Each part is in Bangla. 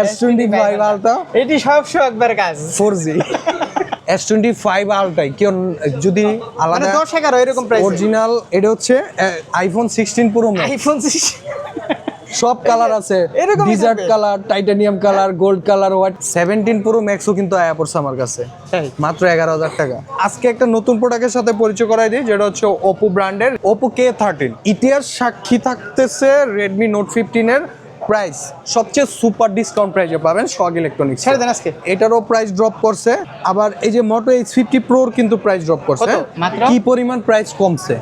এস টোয়েন্টি ফাইভ আলটা এটি সবশো একবার কাজ। Four G S twenty five আলটাই কেউ যদি মানে আলাদা দশ এগারো এরকম অরিজিনাল এটা হচ্ছে আইফোন সিক্সটিন প্রো আইফোন সব কালার আছে। এরকমই desert colour titanium colour gold colour white seventeen pro ম্যাক্সও কিন্তু আয়া পড়ছে আমার কাছে। মাত্র এগারো হাজার টাকা। আজকে একটা নতুন প্রোডাক্টের সাথে পরিচয় করাই দিই যেটা হচ্ছে ওপো ব্র্যান্ডের ওপো কে থার্টিন ইতিহাস সাক্ষী থাকতেছে রেডমি নোট ফিফটিনের প্রাইস সবচেয়ে সুপার ডিসকাউন্ট প্রাইসে পাবেন সগ ইলেকট্রনিক্স ছেড়ে দেন আজকে। এটারও প্রাইস ড্রপ করছে। আবার এই যে মোটো এইচ ফিফটি প্রোর কিন্তু প্রাইস ড্রপ করছে। কি পরিমাণ প্রাইস কমছে?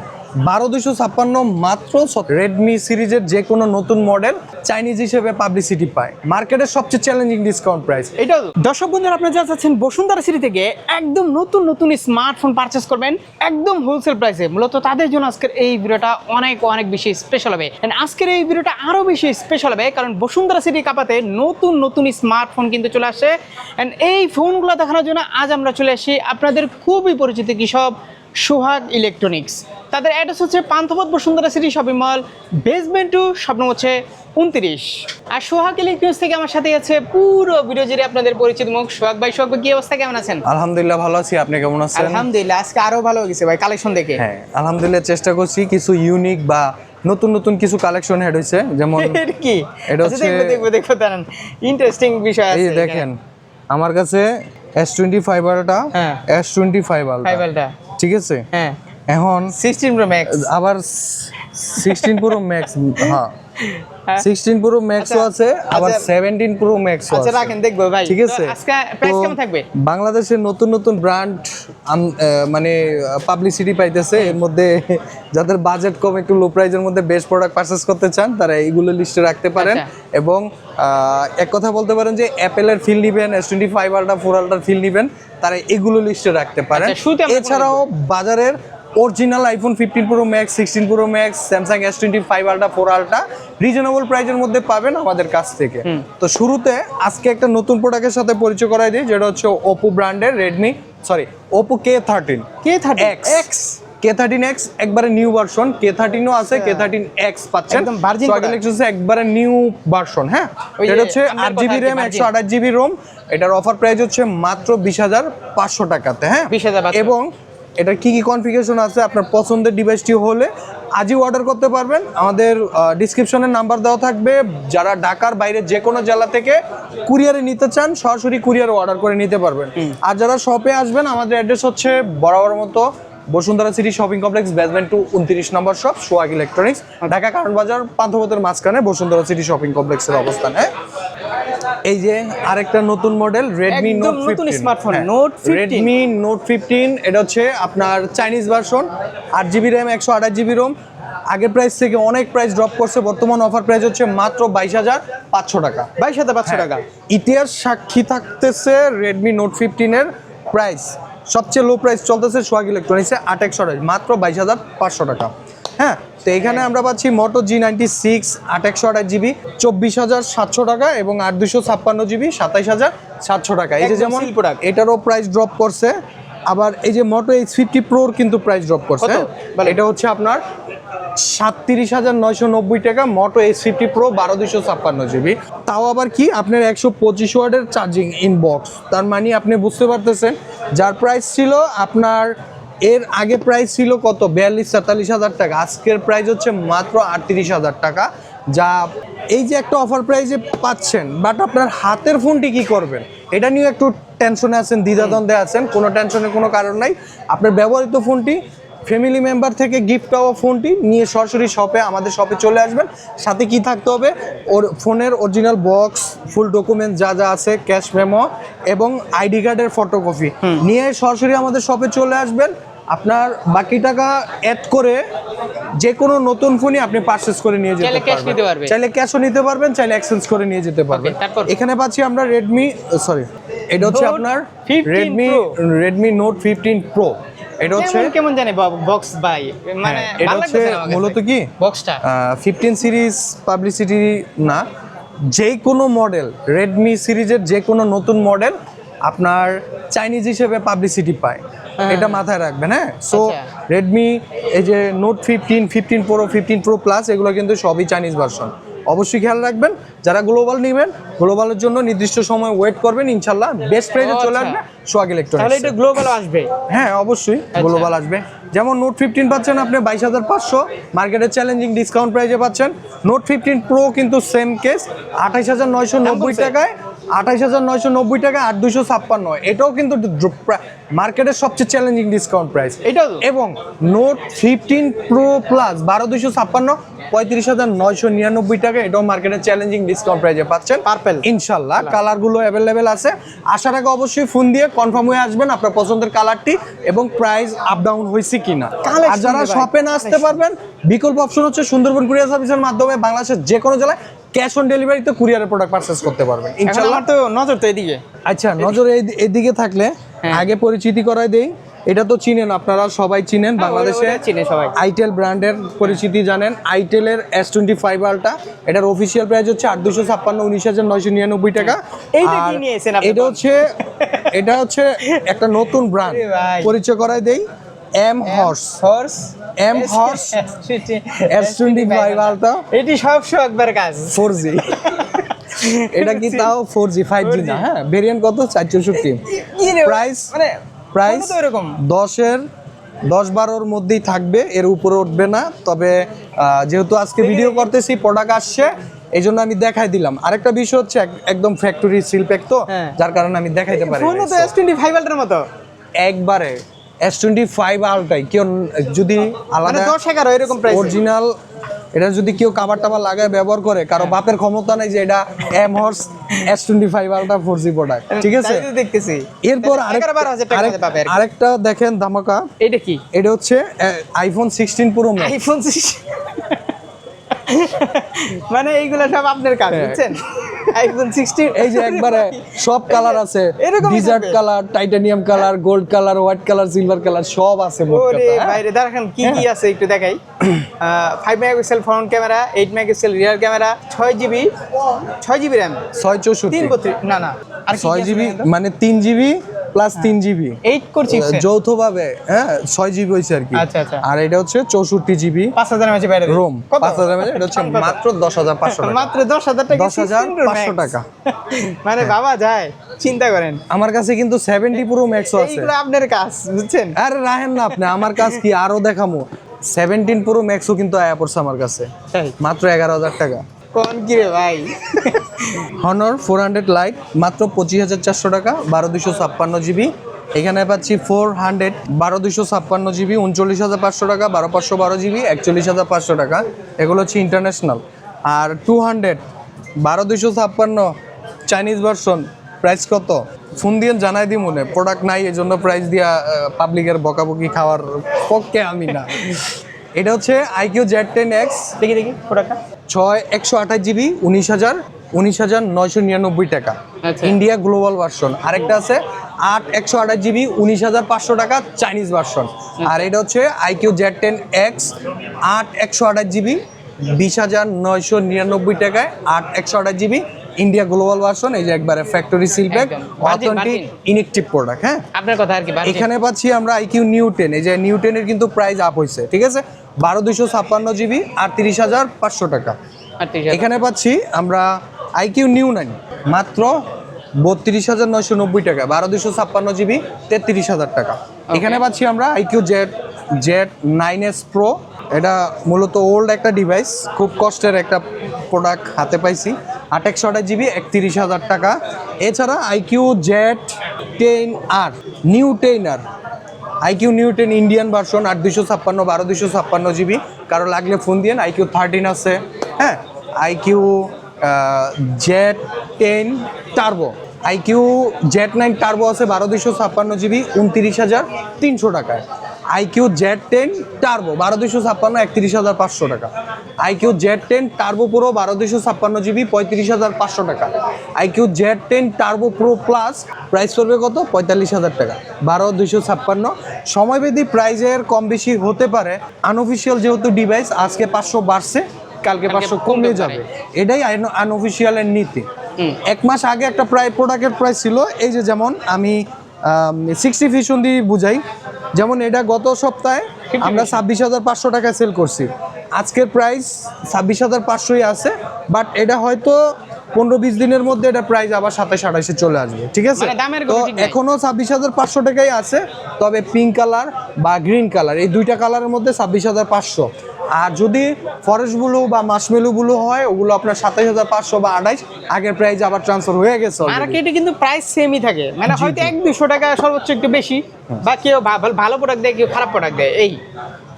বারো দুশো ছাপ্পান্ন মাত্র রেডমি সিরিজের যে কোনো নতুন মডেল চাইনিজ হিসেবে পাবলিসিটি পায়। মার্কেটের সবচেয়ে চ্যালেঞ্জিং ডিসকাউন্ট প্রাইস এটা দর্শক বন্ধুরা, আপনারা যা চাচ্ছেন বসুন্ধরা সিটি থেকে, একদম নতুন নতুন স্মার্টফোন পারচেস করবেন, একদম হোলসেল প্রাইসে মূলত তাদের জন্য আজকের এই ভিডিওটা অনেক অনেক বেশি স্পেশাল হবে। আজকের এই ভিডিওটা আরও বেশি স্পেশাল হবে, কারণ বসুন্ধরা সিটি কাপাতে নতুন নতুন স্মার্টফোন কিন্তু চলে আসে অ্যান্ড এই ফোনগুলো দেখানোর জন্য আজ আমরা চলে আসি আপনাদের খুবই পরিচিত কি সব সোহাগ ইলেকট্রনিক্স। তাদের অ্যাড্রেস হচ্ছে Panthapath Bashundhara city shopping mall basement two স্বপ্ন হচ্ছে উনত্রিশ। আর সোহাগ ইলেকট্রনিক্স থেকে আমার সাথে আছে পুরো ভিডিও জুড়ে আপনাদের পরিচিত মুখ। সোহাগ ভাই সোহাগ ভাই কি অবস্থা? কেমন আছেন? আলহামদুলিল্লাহ ভালো আছি। আপনি কেমন আছেন? আলহামদুলিল্লাহ আজকে আরও ভালো গেছে ভাই কালেকশন দেখে। হ্যাঁ আলহামদুলিল্লাহ চেষ্টা করছি কিছু ইউনিক বা নতুন নতুন কিছু কালেকশন হেড হয়েছে। যেমন কি? এটা আচ্ছা, হচ্ছে- দেখব দেখব দাঁড়ান। ইন্টারেস্টিং বিষয় আছে দেখেন আমার কাছে এস টোয়েন্টি ফাইভ আলটা হ্যাঁ। এস টোয়েন্টি ফাইভ আলটা ঠিক আছে? হ্যাঁ। এখন সিক্সটিন প্রো ম্যাক্স আবার সিক্সটিন প্রো ম্যাক্স হ্যাঁ। হ্যাঁ। সিক্সটিন প্রো ম্যাক্সও আছে আবার আচ্ছা। সেভেন্টিন প্রো ম্যাক্সও আচ্ছা রাখেন দেখব ভাই। ঠিক আছে? আজকে প্রাইস কেমন থাকবে? বাংলাদেশের নতুন নতুন ব্র্যান্ড মানে পাবলিসিটি পাইতেছে। এর মধ্যে যাদের বাজেট কম একটু লো প্রাইজের মধ্যে বেস্ট প্রোডাক্ট পারচেস করতে চান তারা এইগুলো লিস্টে রাখতে পারেন। আচ্ছা। এবং এক কথা বলতে পারেন যে অ্যাপেলের ফিল নিবেন S twenty five ultra four আলটার feel নিবেন তারা এগুলো লিস্টে রাখতে পারেন। আচ্ছা, এছাড়াও বাজারের original iPhone fifteen pro max sixteen pro max Samsung S twenty five ultra four ultra reasonable প্রাইজের মধ্যে পাবেন আমাদের কাছ থেকে। তো শুরুতে আজকে একটা নতুন প্রোডাক্টের সাথে পরিচয় করাই দিই যেটা হচ্ছে ওপো ব্র্যান্ডের Redmi sorry Oppo K thirteen K thirty X X K thirteen X একবারে নিউ ভার্সন কে থার্টিনও আছে কে থার্টিন এক্স পাচ্ছেন। একদম। আগে হচ্ছে একবারে নিউ ভার্সন হ্যাঁ? এটা হচ্ছে আট জিবি র্যাম একশো আঠাশ জিবি রোম এটার অফার প্রাইস হচ্ছে মাত্র বিশ হাজার পাঁচশো টাকাতে হ্যাঁ? 20,500 এবং এটার কি কি কনফিগারেশন আছে আপনার পছন্দের ডিভাইসটি হলে আজই অর্ডার করতে পারবেন। আমাদের ডিসক্রিপশনে নাম্বার দেওয়া থাকবে। যারা ঢাকার বাইরে যে কোনো জেলা থেকে কুরিয়ারে নিতে চান সরাসরি কুরিয়ারে অর্ডার করে নিতে পারবেন। আর যারা শপে আসবেন আমাদের অ্যাড্রেস হচ্ছে বরাবর মতো Bashundhara city shopping complex basement two উনত্রিশ নম্বর শপ সোয়াগ ইলেকট্রনিক্স ঢাকা কারণ বাজার পান্থপথের মাঝখানে বসুন্ধরা সিটি শপিং কমপ্লেক্সের অবস্থান। এই যে আরেকটা নতুন মডেল রেডমি একদম নোট নতুন smartphone, Note 15 Redmi note fifteen এটা হচ্ছে আপনার চাইনিজ ভার্সন আট জিবি র্যাম একশো আঠাশ জিবি রোম আগের প্রাইস থেকে অনেক প্রাইস ড্রপ করছে বর্তমান অফার প্রাইস হচ্ছে মাত্র বাইশ হাজার পাঁচশো টাকা। বাইশ হাজার পাঁচশো টাকা। ইতিহাস সাক্ষী থাকতেছে রেডমি নোট ফিফটিনের প্রাইস সবচেয়ে লো প্রাইস চলতেছে সোয়াগ ইলেকট্রনিক্সে আট একশো মাত্র বাইশ হাজার পাঁচশো টাকা। হ্যাঁ তো এখানে আমরা পাচ্ছি মোটো জি নাইনটি সিক্স আট একশো আঠাশ জিবি চব্বিশ হাজার সাতশো টাকা এবং আট দুশো ছাপ্পান্ন জিবি সাতাইশ হাজার সাতশো টাকা। এই যে যেমন এটারও প্রাইস ড্রপ করছে আবার এই যে মোটো এইচ ফিফটি প্রোর কিন্তু প্রাইস ড্রপ করছে? এটা হচ্ছে আপনার সাতত্রিশ হাজার নয়শো নব্বই টাকা মোটো এইচ ফিফটি প্রো বারো দুশো ছাপ্পান্ন জিবি। তাও আবার কি? আপনার একশো পঁচিশ ওয়ার্ডের চার্জিং ইনবক্স তার মানে আপনি বুঝতে পারতেছেন যার প্রাইস ছিল আপনার এর আগে প্রাইস ছিল কত? বিয়াল্লিশ তেতাল্লিশ হাজার টাকা। আজকের প্রাইস হচ্ছে মাত্র আটত্রিশ হাজার টাকা। যা এই যে একটা অফার প্রাইসে পাচ্ছেন বাট আপনার হাতের ফোনটি কি করবেন? এটা নিয়ে একটু টেনশনে আছেন দ্বিধাদ্বন্দ্বে আছেন কোনো টেনশনের কোনো কারণ নাই। আপনার ব্যবহৃত ফোনটি ফ্যামিলি মেম্বার থেকে গিফট পাওয়া ফোনটি নিয়ে সরাসরি শপে আমাদের শপে চলে আসবেন। সাথে কি থাকতে হবে? ওর ফোনের অরিজিনাল বক্স ফুল ডকুমেন্ট যা যা আছে ক্যাশ মেমো এবং আইডি কার্ডের ফটোকপি নিয়ে সরাসরি আমাদের শপে চলে আসবেন। আপনার বাকি টাকা অ্যাড করে যে কোনো নতুন ফোনই আপনি পারচেজ করে নিয়ে যেতে পারবেন। চাইলে ক্যাশও নিতে পারবেন চাইলে এক্সচেঞ্জ করে নিয়ে যেতে পারবেন। এখানে পাচ্ছি আমরা রেডমি সরি এটা হচ্ছে আপনার Redmi Redmi note fifteen pro এটা হচ্ছে কেমন কেমন বক্স ভাই মানে হ্যাঁ, এটা হচ্ছে। মূলত কি? বক্সটা ফিফটিন সিরিজ পাবলিসিটি না যে কোনো মডেল রেডমি সিরিজের যে কোনো নতুন মডেল আপনার চাইনিজ হিসেবে পাবলিসিটি পায়। এটা মাথায় রাখবেন হ্যাঁ? সো আচ্ছা। রেডমি এই যে note fifteen fifteen pro fifteen pro plus এগুলো কিন্তু সবই চাইনিজ ভার্সন অবশ্যই খেয়াল রাখবেন যারা গ্লোবাল নেবেন গ্লোবালের জন্য নির্দিষ্ট সময় ওয়েট করবেন ইনশাল্লাহ বেস্ট প্রাইসে চলে আচ্ছা। আসবে সোয়াগ তাহলে এটা গ্লোবাল আসবে। হ্যাঁ অবশ্যই গ্লোবাল আসবে। যেমন নোট ফিফটিন পাচ্ছেন আপনি বাইশ হাজার পাঁচশো মার্কেটে চ্যালেঞ্জিং ডিসকাউন্ট প্রাইজে পাচ্ছেন। নোট ফিফটিন প্রো কিন্তু সেম কেস আঠাইশ হাজার নয়শো নব্বই টাকায় আঠাইশ হাজার নয়শো নব্বই টাকা আট দুশো ছাপ্পান্ন। এটাও কিন্তু মার্কেটের সবচেয়ে চ্যালেঞ্জিং ডিসকাউন্ট প্রাইস এটাও তো? এবং নোট ফিফটিন প্রো প্লাস বারো দুশো ছাপ্পান্ন পঁয়ত্রিশ হাজার নয়শো নিরানব্বই টাকা এটাও মার্কেটে চ্যালেঞ্জিং ডিসকাউন্ট প্রাইজে পাচ্ছেন। Purple। ইনশাল্লাহ কালারগুলো অ্যাভেলেবেল আছে। আসার আগে অবশ্যই ফোন দিয়ে কনফার্ম হয়ে আসবেন আপনার পছন্দের কালারটি এবং প্রাইস আপ ডাউন হয়েছে কিনা। আর যারা শপে না আসতে পারবেন বিকল্প অপশন হচ্ছে সুন্দরবন কুরিয়ার সার্ভিসের মাধ্যমে বাংলাদেশের যে কোনো জেলায় ক্যাশ অন ডেলিভারিতে কুরিয়ারের প্রোডাক্ট পারচেস করতে পারবেন আমার তো নজর তো এদিকে। আচ্ছা নজর এদিকে থাকলে হ্যাঁ। আগে পরিচিতি করাই দেই। এটা তো চিনেন আপনারা সবাই চিনেন হ্যাঁ, বাংলাদেশে। চিনে সবাই। আইটেল ব্র্যান্ডের পরিচিতি জানেন। আইটেলের এস টোয়েন্টি ফাইভ আলটা এটার অফিসিয়াল প্রাইস হচ্ছে আট দুশো ছাপ্পান্ন উনিশ হাজার নয়শো নিরানব্বই টাকা? এটা হচ্ছে এটা হচ্ছে একটা নতুন ব্র্যান্ড পরিচয় করাই দেই। M horse horse M horse S twenty five ultra এটি সব একবার কাজ। ফোর জি এটা কি তাও ফোর জি ফাইভ জি না? হ্যাঁ ভেরিয়েন্ট কত? চার চৌষট্টি প্রাইস মানে প্রাইস এরকম? দশের দশ বারোর মধ্যেই থাকবে এর উপরে উঠবে না। তবে যেহেতু আজকে ভিডিও করতেছি প্রোডাক্ট আসছে এই জন্য আমি দেখাই দিলাম। আরেকটা বিষয় হচ্ছে এক- একদম ফ্যাক্টরি শিল্পেক তো হ্যাঁ। যার কারণে আমি দেখাইতে পারি তো এস টোয়েন্টি ফাইভ আল্টার মতো। একবারে। এস টোয়েন্টি ফাইভ আলটাই কেউ যদি মানে আলাদা দশ এগারো এরকম প্রাইস অরিজিনাল এটা যদি কেউ কাবার টাবার লাগায় ব্যবহার করে কারও হ্যাঁ। বাপের ক্ষমতা নেই যে এটা M horse S twenty five ultra four G product ঠিক আছে? দেখতেছি। এরপর। আরেকটা দেখেন ধামাকা। এটা কি? এটা হচ্ছে iPhone sixteen pro iPhone iPhone মানে এইগুলো সব আপনার কাজ হ্যাঁ। বুঝছেন? আইফোন সিক্সটিন এই যে একবারে সব কালার আছে desert colour titanium colour gold colour white colour silver colour সব আছে মোট ওরে হ্যাঁ? বাইরে দেখেন কি কি আছে একটু দেখাই। Five megapixel front camera eight megapixel rear camera ছয় জিবি ছয় জিবি র্যাম ছয় চৌষট্টি। তিন বত্রিশ না না আর ছয় জিবি মানে তিন জিবি প্লাস তিন জিবি এইট করছি যৌথভাবে হ্যাঁ ছয় জিবি হয়েছে আর কি। আচ্ছা, আচ্ছা। আর এটা হচ্ছে চৌষট্টি জিবি পাঁচ হাজার বাইরে দেবে। রোম পাঁচ হাজার এটা হচ্ছে মাত্র দশ হাজার পাঁচশো টাকা। মাত্র দশ হাজার টাকা 10,500 16 টাকা। মানে বাবা যায়। চিন্তা করেন। আমার কাছে কিন্তু সেভেন্টি প্রো ম্যাক্সও আছে। আপনার কাজ বুঝছেন? আরে রাহেন না আপনি আমার কাছ কি আরও দেখামো? সেভেন্টিন প্রো ম্যাক্সও কিন্তু আয়া পড়ছে আমার কাছে। মাত্র এগারো হাজার টাকা। কোন কি রে ভাই? হনর ফোর হান্ড্রেড লাইট মাত্র পঁচিশ হাজার চারশো টাকা বারো দুশো ছাপ্পান্ন জিবি এখানে পাচ্ছি ফোর হান্ড্রেড বারো দুশো ছাপ্পান্ন জিবি উনচল্লিশ হাজার পাঁচশো টাকা বারো পাঁচশো বারো জিবি একচল্লিশ হাজার পাঁচশো টাকা। এগুলো হচ্ছে ইন্টারন্যাশনাল আর টু হান্ড্রেড বারো দুশো ছাপ্পান্ন চাইনিজ ভার্সন প্রাইস কত? ফোন দিয়ে জানাই দিই মনে প্রোডাক্ট নাই এই জন্য প্রাইস দিয়া পাবলিকের বকাবকি খাওয়ার পক্ষে আমি না। এটা হচ্ছে আইকিউ জেড টেন এক্স দেখি দেখি প্রোডাক্টটা ছয় একশো আঠাশ জিবি উনিশ হাজার উনিশ হাজার নয়শো নিরানব্বই টাকা। আচ্ছা। ইন্ডিয়া গ্লোবাল ভার্সন আরেকটা আছে আট একশো আঠাশ জিবি উনিশ হাজার পাঁচশো টাকা চাইনিজ ভার্সন আর এটা হচ্ছে আইকিউ জেড টেন এক্স আট একশো আঠাশ জিবি বিশ হাজার নয়শো নিরানব্বই টাকায় আট একশো আঠাশ জিবি ইন্ডিয়া গ্লোবাল ভার্সন এই যে একবারে ফ্যাক্টরি একদম। বাজে- অথেন্টিক। ইনেকটিভ প্রোডাক্ট হ্যাঁ আপনার কথা আর কি। এখানে পাচ্ছি আমরা আইকিউ নিউ টেন এই যে নিউ টেনের কিন্তু প্রাইস আপ হয়েছে ঠিক আছে বারো দুশো ছাপ্পান্ন জিবি আর তিরিশ হাজার পাঁচশো টাকা। এখানে পাচ্ছি আমরা আইকিউ নিউ নাইন মাত্র বত্রিশ হাজার নয়শো নব্বই টাকা বারো দুশো ছাপ্পান্ন জিবি তেত্রিশ হাজার টাকা এখানে পাচ্ছি আমরা iQOO Z Z nine S pro এটা মূলত ওল্ড একটা ডিভাইস খুব কষ্টের একটা প্রোডাক্ট হাতে পাইছি। আট একশো আঠাশ জিবি একত্রিশ হাজার টাকা। এছাড়া iQOO Z ten R Neo ten R iQOO Neo ten Indian version আট দুশো ছাপ্পান্ন, বারো দুশো ছাপ্পান্ন জিবি কারও লাগলে ফোন দিয়ে আইকিউ থার্টিন আছে। হ্যাঁ iQOO Z ten turbo iQOO Z nine turbo আছে, বারো দুশো ছাপ্পান্ন জিবি উনত্রিশ হাজার তিনশো টাকায়। আইকিউ জেড টেন টার্বো বারো দুশো ছাপ্পান্ন একত্রিশ হাজার পাঁচশো টাকা। IQOO Z ten turbo pro বারো দুশো ছাপ্পান্ন জিবি পঁয়ত্রিশ হাজার পাঁচশো টাকা। IQOO Z ten turbo pro plus price করবে কত? পঁয়তাল্লিশ হাজার টাকা। বারো দুশো ছাপ্পান্ন। সময়বেদী প্রাইজের কম বেশি হতে পারে আনঅফিসিয়াল যেহেতু ডিভাইস আজকে পাঁচশো বাড়ছে কালকে পাঁচশো কমে যাবে। এটাই আনঅফিসিয়ালের নীতি। এক মাস আগে একটা প্রায় প্রোডাক্টের প্রাইস ছিল এই যে যেমন আমি সিক্সটি ফিশন দিয়ে বুঝাই। যেমন এটা গত সপ্তাহে আমরা ছাব্বিশ হাজার পাঁচশো টাকায় সেল করছি। আজকের প্রাইস ছাব্বিশ হাজার পাঁচশোই আছে বাট এটা হয়তো পনেরো বিশ দিনের মধ্যে এটা প্রাইস আবার সাতাশ আঠাশে চলে আসবে ঠিক আছে? মানে তো। এখনও ছাব্বিশ হাজার পাঁচশো টাকাই আছে তবে পিঙ্ক কালার বা গ্রিন কালার এই দুইটা কালারের মধ্যে ছাব্বিশ হাজার পাঁচশো। আর যদি ফরেস্টগুলো ব্লু বা মাসমেলুগুলো ব্লু হয় ওগুলো আপনার সাতাইশ হাজার পাঁচশো বা আঠাইশ আগের প্রাইস আবার ট্রান্সফার হয়ে গেছে। মার্কেটে কিন্তু প্রাইস সেমই থাকে মানে হয়তো এক দুশো টাকা সর্বোচ্চ একটু বেশি হ্যাঁ। বা কেউ ভালো প্রোডাক্ট দেয় কেউ খারাপ প্রোডাক্ট দেয় এই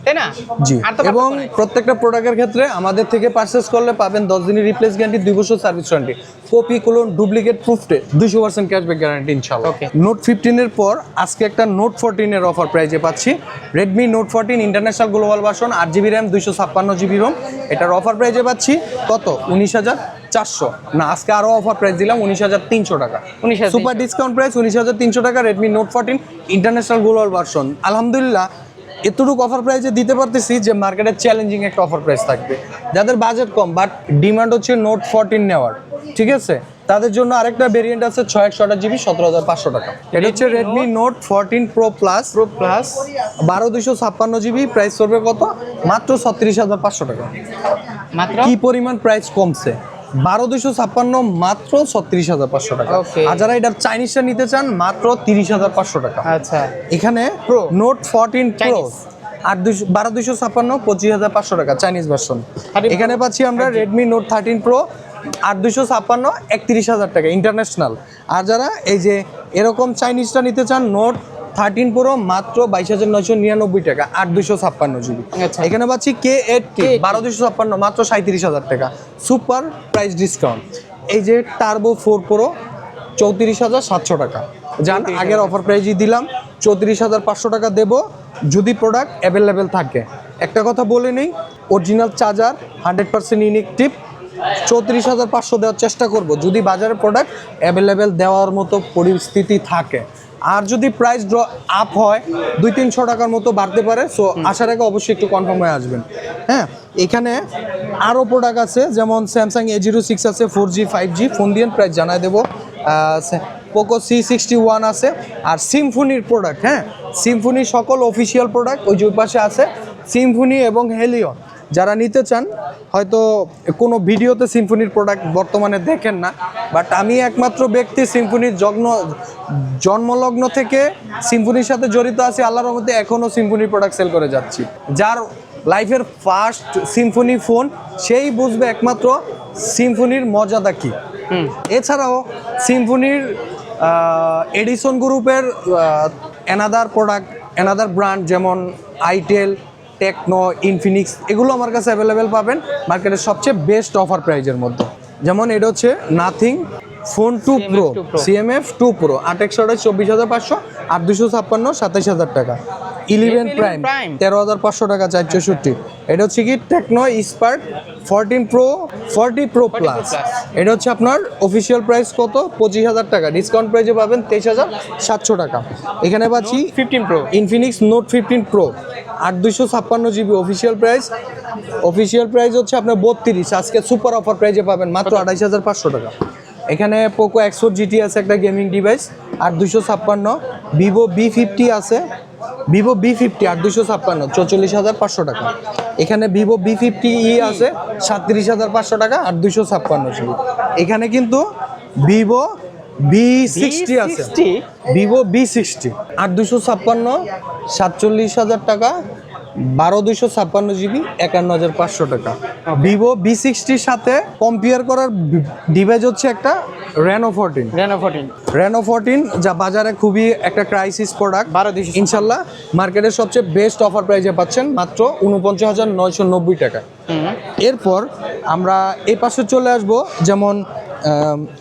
তাই না? জি। এবং প্রত্যেকটা প্রোডাক্টের ক্ষেত্রে আমাদের থেকে পারচেস করলে পাবেন দশ দিনের রিপ্লেস গ্যারান্টি দুই বছর service warranty copy colon duplicate প্রুফটে দুশো পার্সেন্ট ক্যাশব্যাক গ্যারান্টি ইনশাল্লাহ Okay. নোট ফিফটিনের পর আজকে একটা নোট ফোরটিনের অফার প্রাইজে পাচ্ছি। Redmi note fourteen international global version আট জিবি র্যাম দুইশো ছাপ্পান্ন জিবি রোম এটার অফার প্রাইজে পাচ্ছি কত? উনিশ হাজার চারশো। না আজকে আরও অফার প্রাইস দিলাম উনিশ হাজার তিনশো টাকা। 19,300 সুপার ডিসকাউন্ট প্রাইস উনিশ হাজার তিনশো টাকা Redmi note fourteen international global version আলহামদুলিল্লাহ এতটুকু অফার প্রাইসে দিতে পারতেছি যে মার্কেটে চ্যালেঞ্জিং একটা অফার প্রাইস থাকবে। যাদের বাজেট কম বাট ডিমান্ড হচ্ছে নোট ফোরটিন নেওয়ার ঠিক আছে? তাদের জন্য আরেকটা ভেরিয়েন্ট আছে ছয় একশো আঠাশ জিবি সতেরো হাজার পাঁচশো টাকা। এটা হচ্ছে Redmi note fourteen pro plus pro plus বারো দুশো ছাপ্পান্ন জিবি প্রাইস করবে কত? মাত্র ছত্রিশ হাজার পাঁচশো টাকা। মাত্র? কি পরিমাণ প্রাইস কমছে? বারো দুশো ছাপ্পান্ন মাত্র ছত্রিশ হাজার পাঁচশো টাকা। আর যারা এটার চাইনিজটা নিতে চান মাত্র তিরিশ হাজার পাঁচশো টাকা। আচ্ছা। এখানে Pro। Note fourteen pro. আর দুশো বারো দুশো ছাপ্পান্ন পঁচিশ হাজার পাঁচশো টাকা চাইনিজ ভার্সন 13 এখানে পাচ্ছি আমরা রেডমি নোট থার্টিন প্রো আট দুশো ছাপ্পান্ন একত্রিশ হাজার টাকা ইন্টারন্যাশনাল আর যারা এই যে এরকম চাইনিজটা নিতে চান নোট থার্টিন প্রো মাত্র বাইশ হাজার নয়শো নিরানব্বই টাকা আট দুশো ছাপ্পান্ন জিবি আচ্ছা। এখানে পাচ্ছি কে এইট কে বারো দুশো ছাপ্পান্ন মাত্র সাঁত্রিশ হাজার টাকা। সুপার প্রাইস ডিসকাউন্ট এই যে টার্বো ফোর প্রো চৌত্রিশ হাজার সাতশো টাকা। যান আগের অফার প্রাইজই দিলাম চৌত্রিশ হাজার পাঁচশো টাকা দেব। যদি প্রোডাক্ট অ্যাভেলেবেল থাকে। একটা কথা বলে নেই original charger hundred percent inactive চৌত্রিশ হাজার পাঁচশো দেওয়ার চেষ্টা করব। যদি বাজারে প্রোডাক্ট অ্যাভেলেবেল দেওয়ার মতো পরিস্থিতি থাকে। আর যদি প্রাইস ড্র আপ হয় দুই তিনশো টাকার মতো বাড়তে পারে সো আসার আগে অবশ্যই একটু কনফার্ম হয়ে আসবেন। হ্যাঁ এখানে আরও প্রোডাক্ট আছে যেমন স্যামসাং এ জিরো সিক্স আছে four G five G phone দিয়ে প্রাইস জানাই দেবো। পোকো সি সিক্সটি ওয়ান আছে আর সিম্ফনির প্রোডাক্ট হ্যাঁ সিম্ফনির সকল অফিসিয়াল প্রোডাক্ট ওই যে পাশে আছে সিম্ফনি এবং হেলিয়ন যারা নিতে চান হয়তো কোনো ভিডিওতে সিম্ফনির প্রোডাক্ট বর্তমানে দেখেন না বাট আমি একমাত্র ব্যক্তি সিম্ফনির জন্ম জন্মলগ্ন থেকে সিম্ফনির সাথে জড়িত আছি আল্লাহর রহমতে এখনও সিম্ফনির প্রোডাক্ট সেল করে যাচ্ছি। যার লাইফের ফার্স্ট সিম্ফনি ফোন সেই বুঝবে একমাত্র সিম্ফনির মর্যাদা কী। এছাড়াও সিম্ফনির এডিসন গ্রুপের অ্যানাদার প্রোডাক্ট অ্যানাদার ব্র্যান্ড যেমন আইটেল টেকনো ইনফিনিক্স এগুলো আমার কাছে অ্যাভেলেবেল পাবেন মার্কেটের সবচেয়ে বেস্ট অফার প্রাইজের মধ্যে। যেমন এটা হচ্ছে Nothing phone two pro 2 Pro। CMF two pro আট একশো আঠাশ চব্বিশ হাজার পাঁচশো আট দুশো ছাপ্পান্ন সাতাশ হাজার টাকা। ইলেভেন প্রাইম তেরো হাজার পাঁচশো টাকা চার চৌষট্টি। এটা হচ্ছে কি? Tecno Spark fourteen pro forty pro plus এটা হচ্ছে আপনার অফিসিয়াল প্রাইস কত? পঁচিশ হাজার টাকা। ডিসকাউন্ট প্রাইসে পাবেন তেইশ হাজার সাতশো টাকা। এখানে পাচ্ছি fifteen pro Infinix note fifteen pro আট দুশো ছাপ্পান্ন GB official price official price হচ্ছে আপনার বত্রিশ। আজকে সুপার অফার প্রাইজে পাবেন মাত্র আঠাইশ হাজার পাঁচশো টাকা। এখানে পোকো একশো জিটি আছে একটা গেমিং ডিভাইস আর দুশো ছাপ্পান্ন। ভিভো বি ফিফটি আছে। ভিভো বি ফিফটি আট দুশো ছাপ্পান্ন। চৌচল্লিশ হাজার পাঁচশো টাকা। এখানে ভিভো বি ফিফটি ই আছে সাতত্রিশ হাজার পাঁচশো টাকা আর দুশো ছাপ্পান্ন জিবি। এখানে কিন্তু ভিভো বি সিক্সটি আছে। ভিভো বি সিক্সটি আট দুশো ছাপ্পান্ন সাতচল্লিশ হাজার টাকা বারো দুশো ছাপ্পান্ন জিবি একান্ন হাজার পাঁচশো টাকা। ভিভো বি সিক্সটির সাথে কম্পেয়ার করার ডিভাইস হচ্ছে একটা Reno fourteen Reno fourteen Reno fourteen যা বাজারে খুবই একটা ক্রাইসিস প্রোডাক্ট বারো দুশো ইনশাল্লাহ মার্কেটের সবচেয়ে বেস্ট অফার প্রাইজে পাচ্ছেন মাত্র উনপঞ্চাশ হাজার নয়শো নব্বই টাকা এরপর আমরা এ পাশে চলে আসব যেমন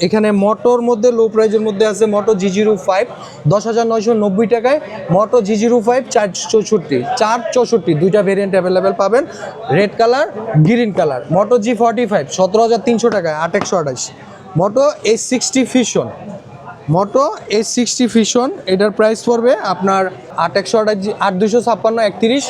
এখানে মোটর মধ্যে লো প্রাইজের মধ্যে আছে মোটো জি জিরো ফাইভ দশ হাজার নয়শো নব্বই টাকায়। মোটো জি জিরো ফাইভ চার চৌষট্টি চার চৌষট্টি, দুইটা ভেরিয়েন্ট অ্যাভেলেবেল পাবেন। Red colour green colour Moto G forty five সতেরো হাজার তিনশো টাকায়, আট একশো আঠাশ। Moto edge sixty Fusion Moto edge sixty Fusion এটার প্রাইস পড়বে আপনার আট একশো আট দুশো ছাপ্পান্ন একত্রিশ,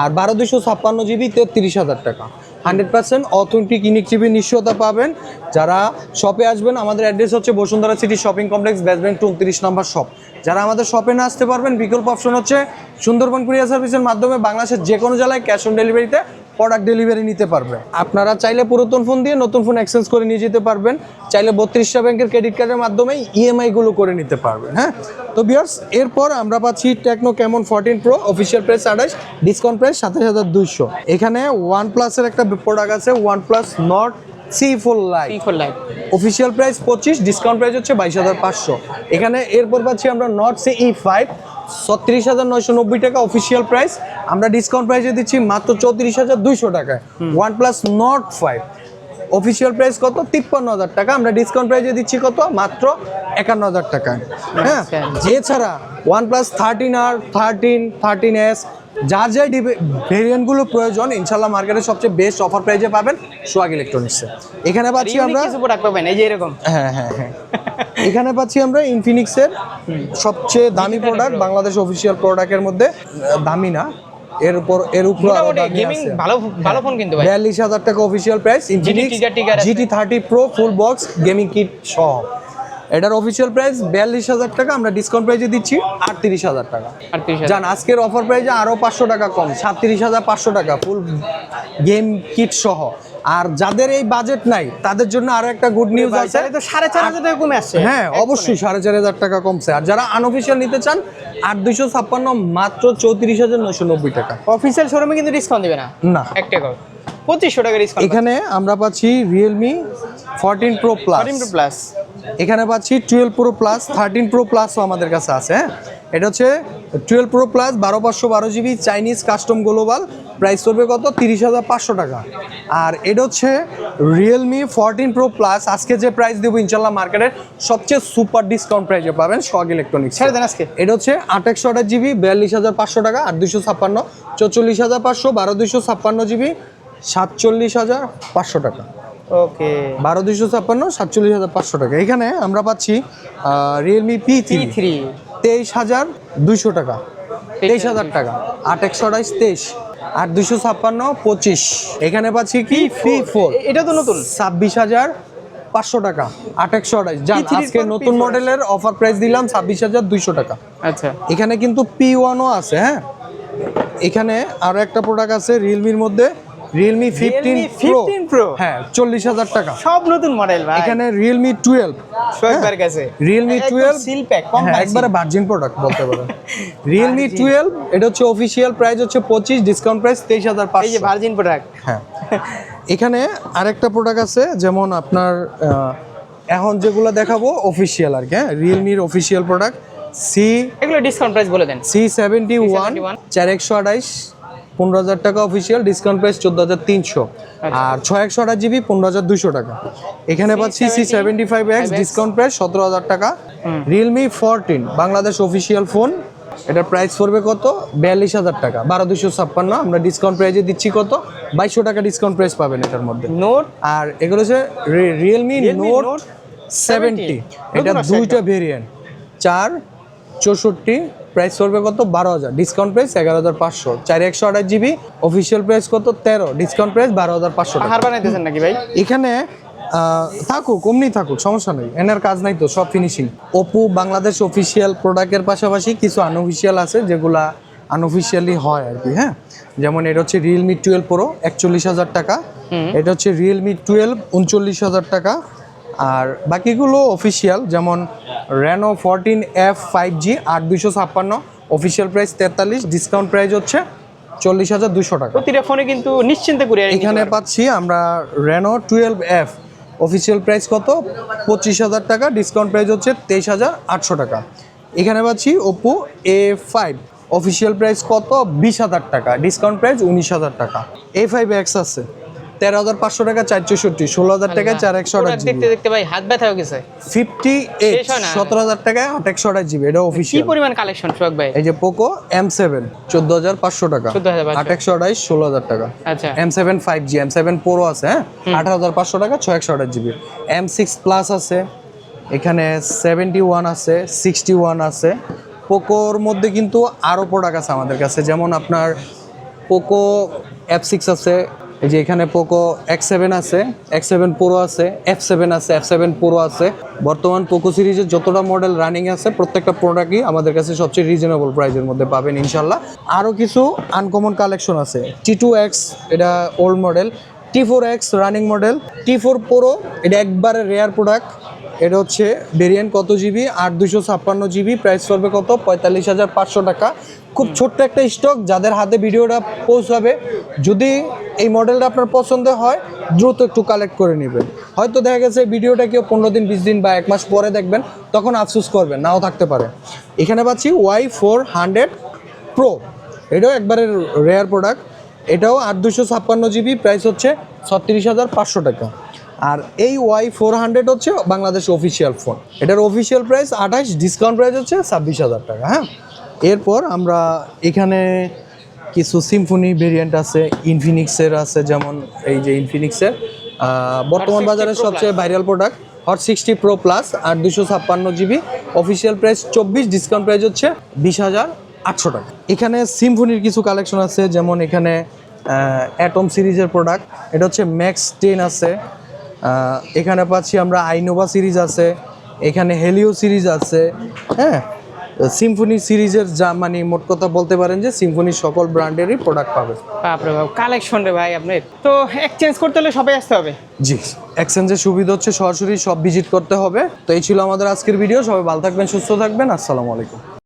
আর বারো দুশো ছাপ্পান্ন জিবি তেত্রিশ হাজার টাকা। Hundred percent authentic unique TV নিশ্চয়তা পাবেন। যারা শপে আসবেন, আমাদের অ্যাড্রেস হচ্ছে বসুন্ধরা সিটি শপিং কমপ্লেক্স ব্যাসব্যাংক উনত্রিশ নম্বর শপ যারা আমাদের শপে না আসতে পারবেন, বিকল্প অপশন হচ্ছে সুন্দরবন কুরিয়ার সার্ভিসের মাধ্যমে বাংলাদেশের যে কোনো জেলায় ক্যাশ অন ডেলিভারিতে প্রোডাক্ট ডেলিভারি নিতে পারবে। আপনারা চাইলে পুরাতন ফোন দিয়ে নতুন ফোন এক্সচেঞ্জ করে নিয়ে যেতে পারবেন। চাইলে বত্রিশটা ব্যাংকের ক্রেডিট কার্ডের মাধ্যমে ইএমআই গুলো করে নিতে পারবেন হ্যাঁ? তো বিয়ার্স এরপর আমরা পাচ্ছি Tecno Camon fourteen pro official price আঠাশ ডিসকাউন্ট প্রাইস সাতাশ হাজার দুইশো। এখানে ওয়ান প্লাসের একটা প্রোডাক্ট আছে ওয়ান প্লাস নট সি ফুল লাইট কি করলাই অফিসিয়াল প্রাইস পঁচিশ ডিসকাউন্ট প্রাইস হচ্ছে বাইশ হাজার পাঁচশো। এখানে এরপর পাচ্ছি আমরা নট সি ই ফাইভ ছত্রিশ হাজার নয়শো নব্বই টাকা অফিসিয়াল প্রাইস আমরা ডিসকাউন্ট প্রাইসে দিচ্ছি মাত্র চৌত্রিশ হাজার দুইশো টাকায় one plus Nord five official price কত? তিপ্পান্ন হাজার টাকা। আমরা ডিসকাউন্ট প্রাইসে দিচ্ছি কত? মাত্র একান্ন হাজার টাকায় হ্যাঁ। এছাড়া one plus thirteen R thirteen thirteen S যার যার ভেরিয়েন্টগুলো প্রয়োজন ইনশাল্লাহ মার্কেটে সবচেয়ে বেস্ট অফার প্রাইজে পাবেন সোয়াগ ইলেকট্রনিক্সে এখানে পাচ্ছি আমরা কিছু প্রোডাক্ট পাবেন এই যে এরকম। হ্যাঁ হ্যাঁ হ্যাঁ। এখানে পাচ্ছি আমরা ইনফিনিক্সের সবচেয়ে দামি প্রোডাক্ট বাংলাদেশ অফিসিয়াল প্রোডাক্টের মধ্যে দামি না। এর উপর এর উপর গেমিং ভালো ভালো ফোন কিন্তু ভাই। বিয়াল্লিশ হাজার টাকা official price Infinix GT thirty pro full box gaming kit সহ। এটার অফিসিয়াল প্রাইস বিয়াল্লিশ হাজার টাকা আমরা ডিসকাউন্ট প্রাইসে দিচ্ছি আটত্রিশ হাজার টাকা। জান আজকের অফার প্রাইসে আরও পাঁচশো টাকা কম সাতত্রিশ হাজার পাঁচশো টাকা ফুল গেম কিট সহ। আর যাদের এই বাজেট নাই তাদের জন্য আরও একটা গুড নিউজ আছে। তো সাড়ে চার হাজার টাকা কমে আসছে। হ্যাঁ অবশ্যই সাড়ে চার হাজার টাকা কমছে। আর যারা আনঅফিসিয়াল নিতে চান আট দুইশো ছাপ্পান্ন মাত্র চৌত্রিশ হাজার নশো নব্বই টাকা। অফিসিয়াল শোরুমে কিন্তু ডিসকাউন্ট দিবে না? না। এক টাকা পঁচিশশো টাকা ডিসকাউন্ট এখানে আমরা পাচ্ছি realme fourteen pro plus fourteen pro plus এখানে পাচ্ছি twelve pro plus thirteen pro প্লাসও আমাদের কাছে আছে হ্যাঁ? এটা হচ্ছে টুয়েলভ প্রো প্লাস বারো পাঁচশো বারো GB Chinese custom global price পড়বে কত? তিরিশ হাজার পাঁচশো টাকা। আর এটা হচ্ছে রিয়েলমি ফোরটিন প্রো প্লাস আজকে যে প্রাইস দেবো ইনশাল্লাহ মার্কেটের সবচেয়ে সুপার ডিসকাউন্ট প্রাইসে পাবেন শক ইলেকট্রনিক্স ছেড়ে দেন আজকে। এটা হচ্ছে আঠাশশো আঠাশ জিবি বিয়াল্লিশ হাজার পাঁচশো টাকা আর দুশো ছাপ্পান্ন চৌচল্লিশ হাজার পাঁচশো বারো দুশো ছাপ্পান্ন জিবি সাতচল্লিশ হাজার পাঁচশো টাকা। ওকে। বারো দুইশো ছাপ্পান্ন সাতচল্লিশ হাজার পাঁচশো টাকা। এখানে আমরা পাচ্ছি রিয়েলমি পি থ্রি তেইশ হাজার দুইশো টাকা। তেইশ হাজার। টাকা। আট একশো আঠাইশ তেইশ। আট দুশো ছাপ্পান্ন পঁচিশ। এখানে পাচ্ছি কি? ফি ফোর এটা তো নতুন। ছাব্বিশ হাজার পাঁচশো টাকা। আট একশো আঠাইশ P3 আজকে নতুন মডেলের অফার প্রাইস দিলাম ছাব্বিশ হাজার দুইশো টাকা। আচ্ছা। এখানে কিন্তু পি ওয়ানও আছে হ্যাঁ? এখানে আরও একটা প্রোডাক্ট আছে রিয়েলমির মধ্যে। Realme fifteen pro 15 Pro? হ্যাঁ চল্লিশ হাজার টাকা। সব নতুন মডেল ভাই। এখানে রিয়েলমি টুয়েলভ সোয়েবার কাছে। রিয়েলমি টুয়েলভ সিল প্যাক কম একবারে ভার্জিন প্রোডাক্ট বলতে পারেন। রিয়েলমি টুয়েলভ এটা হচ্ছে অফিসিয়াল প্রাইস হচ্ছে পঁচিশ ডিসকাউন্ট প্রাইস তেইশ হাজার এই যে ভার্জিন প্রোডাক্ট হ্যাঁ। এখানে আরেকটা প্রোডাক্ট আছে যেমন আপনার এখন যেগুলো দেখাবো অফিসিয়াল আর কি হ্যাঁ রিয়েলমির অফিসিয়াল প্রোডাক্ট সি এগুলো ডিসকাউন্ট প্রাইস বলে দেন। সি সেভেন্টি ওয়ান C71 চার একশো আঠাইশ পনেরো হাজার টাকা অফিসিয়াল ডিসকাউন্ট প্রাইস চোদ্দ হাজার তিনশো। আচ্ছা। আর ছয় একশো আঠাশ জিবি পনেরো হাজার দুশো টাকা। এখানে পাচ্ছি C seventy five X discount price সতেরো হাজার টাকা। Realme fourteen Bangladesh official phone এটার প্রাইস পড়বে কত? বিয়াল্লিশ হাজার টাকা। বারো দুশো ছাপ্পান্ন আমরা ডিসকাউন্ট প্রাইসে দিচ্ছি কত? বাইশশো টাকা ডিসকাউন্ট প্রাইস পাবেন এটার মধ্যে। নোট আর এগুলো হচ্ছে রিয়েলমি নোট সেভেন্টি এটা দুইটা ভেরিয়েন্ট চার চৌষট্টি প্রাইস পড়বে কত? বারো হাজার। ডিসকাউন্ট প্রাইস এগারো হাজার পাঁচশো। চার একশো আঠাশ জিবি। অফিসিয়াল প্রাইস কত? তেরো। ডিসকাউন্ট প্রাইস বারো হাজার পাঁচশো পাহাড় বানাইতেছেন নাকি ভাই? এখানে থাকুক অমনি থাকুক সমস্যা নেই। এনার কাজ নাই তো সব ফিনিশিং ওপো বাংলাদেশ অফিসিয়াল প্রোডাক্টের পাশাপাশি কিছু আনঅফিসিয়াল আছে যেগুলা আনঅফিসিয়ালি হয় আর কি হ্যাঁ? যেমন এটা হচ্ছে রিয়েলমি টুয়েলভ প্রো একচল্লিশ হাজার টাকা। এটা হচ্ছে রিয়েলমি টুয়েলভ উনচল্লিশ হাজার টাকা। আর বাকিগুলো অফিসিয়াল যেমন Reno fourteen F five G আট দুইশো ছাপ্পান্ন অফিসিয়াল প্রাইস তেতাল্লিশ ডিসকাউন্ট প্রাইস হচ্ছে চল্লিশ হাজার দুশো টাকা। প্রতিটা ফোনে কিন্তু নিশ্চিন্তে করে এখানে পাচ্ছি আমরা Reno twelve F official price কত? পঁচিশ হাজার টাকা ডিসকাউন্ট প্রাইস হচ্ছে তেইশ হাজার আটশো টাকা। এখানে পাচ্ছি OPPO A five official price কত? বিশ হাজার টাকা ডিসকাউন্ট প্রাইস উনিশ হাজার টাকা। এ ফাইভ এক্স আছে। তেরো হাজার পাঁচশো টাকা চার চৌষট্টি ষোলো হাজার টাকায় চার একশো আঠাশ দেখতে দেখতে ভাই হাত ব্যথা হয়ে গেছে। ফিফটি এইট সতেরো হাজার টাকায় আট একশো আঠাশ জিবি এটা কি অফিসিয়াল পরিমাণ কালেকশন সোহাগ ভাই? এই যে পোকো এম সেভেন চোদ্দ হাজার পাঁচশো টাকা। 14,500 আট একশো আঠাইশ ষোলো হাজার টাকা। আচ্ছা। M seven five G M seven pro আছে হ্যাঁ? আঠারো হাজার পাঁচশো টাকা ছয় একশো আঠাশ জিবি। এম সিক্স প্লাস আছে এখানে সেভেন্টি ওয়ান আছে সিক্সটি ওয়ান আছে। পোকোর মধ্যে কিন্তু আরও প্রোডাক্ট আছে আমাদের কাছে যেমন আপনার পোকো এফ সিক্স আছে এই যে এখানে পোকো এক্স সেভেন আছে এক্স সেভেন প্রো আছে এফ সেভেন আছে এফ সেভেন প্রো আছে। বর্তমান পোকো সিরিজের যতটা মডেল রানিং আছে, প্রত্যেকটা প্রোডাক্টই আমাদের কাছে সবচেয়ে রিজনেবল প্রাইসের মধ্যে পাবেন ইনশাল্লাহ আরও কিছু আনকমন কালেকশন আছে। টি টু এক্স এটা old model T four X running model T four pro এটা একবারে রেয়ার প্রোডাক্ট এটা হচ্ছে ভেরিয়েন্ট কত জিবি আট দুশো ছাপ্পান্ন জিবি প্রাইস পড়বে কত? পঁয়তাল্লিশ হাজার পাঁচশো টাকা। খুব ছোট্ট একটা স্টক যাদের হাতে ভিডিওটা পৌঁছাবে যদি এই মডেলটা আপনার পছন্দ হয় দ্রুত একটু কালেক্ট করে নেবেন। হয়তো দেখা গেছে ভিডিওটা কেউ পনেরো দিন বিশ দিন বা এক মাস পরে দেখবেন তখন আফসোস করবেন নাও থাকতে পারে। এখানে পাচ্ছি ওয়াই ফোর হান্ড্রেড প্রো এটাও একবারে রেয়ার প্রোডাক্ট এটাও আট দুশো ছাপ্পান্ন জিবি প্রাইস হচ্ছে ছত্রিশ হাজার পাঁচশো টাকা। আর এই ওয়াই ফোর হান্ড্রেড হচ্ছে বাংলাদেশ অফিসিয়াল ফোন এটার অফিসিয়াল প্রাইস আঠাশ ডিসকাউন্ট প্রাইস হচ্ছে ছাব্বিশ হাজার টাকা হ্যাঁ? এরপর আমরা এখানে কিছু সিম্ফনি ভেরিয়েন্ট আছে ইনফিনিক্সের আছে যেমন এই যে ইনফিনিক্সের বর্তমান 60 বাজারে সবচেয়ে viral product hot sixty pro plus আর দুশো ছাপ্পান্ন জিবি অফিসিয়াল প্রাইস চব্বিশ ডিসকাউন্ট প্রাইস হচ্ছে বিশ হাজার আটশো টাকা। এখানে সিম্ফনির কিছু কালেকশন আছে যেমন এখানে অ্যাটম সিরিজের প্রোডাক্ট এটা হচ্ছে ম্যাক্স টেন আছে। এখানে পাচ্ছি আমরা আইনোভা সিরিজ আছে এখানে হেলিও সিরিজ আছে হ্যাঁ? সিম্ফনি সিরিজের যা মানে মোট কথা বলতে পারেন যে সিম্ফনির সকল ব্র্যান্ডেরই প্রোডাক্ট পাবে। বাপরে বাপ কালেকশন রে ভাই আপনার। তো এক্সচেঞ্জ করতে হলে সবাই আসতে হবে? জি এক্সচেঞ্জের সুবিধা হচ্ছে সরাসরি সব ভিজিট করতে হবে। তো এই ছিল আমাদের আজকের ভিডিও সবাই ভালো থাকবেন সুস্থ থাকবেন আসসালামু আলাইকুম।